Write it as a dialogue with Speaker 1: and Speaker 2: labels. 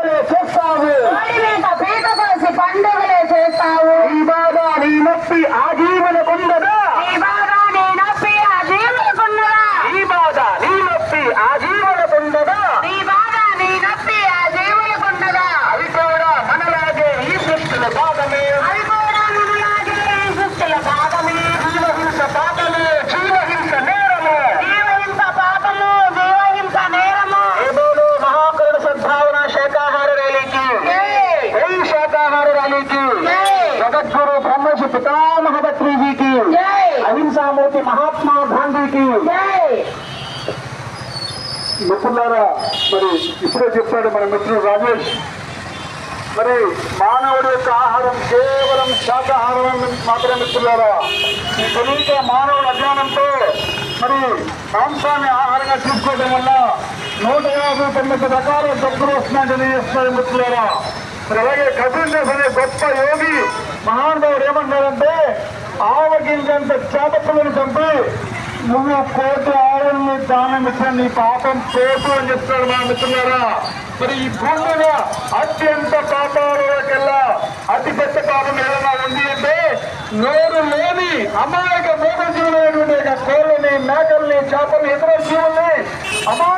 Speaker 1: করে
Speaker 2: করতে হবে పితామహ భత్రీజీకి
Speaker 1: జై.
Speaker 2: అహింసామూర్తి మహాత్మా గాంధీకి.
Speaker 1: జై.
Speaker 2: మిత్రులారా మరి ఇప్పుడే చెప్పాడు మన మిత్రుడు రాజేష్. మరి మానవుడి యొక్క ఆహారం కేవలం శాకాహారం మాత్రమే మిత్రులారా. ఈ తెలియక మానవుడు అజ్ఞానంతో మరి మాంసాన్ని ఆహారంగా తీసుకోవడం వల్ల నూట యాభై తొమ్మిది రకాల జబ్బులు వస్తున్నాయని తెలియజేస్తున్నారు మిత్రులారా. మరి అలాగే కపిల్ అనే గొప్ప యోగి మహానుభావుడు ఏమన్నారంటే ఆవగింజంత చేపలను చంపి నువ్వు కోటి ఆవుల్ని దానం ఇచ్చిన నీ పాపం చేసు అని చెప్తాడు మా మిత్రులారా. మరి ఈ భూమి మీద అత్యంత పాపాలకెల్లా అతి పెద్ద పాపం ఏదైనా ఉంది అంటే నోరు లేని అమాయక మూగ జీవులైనటువంటి కోళ్ళని మేకల్ని చేపల్ని ఇతర జీవుల్ని అమాయ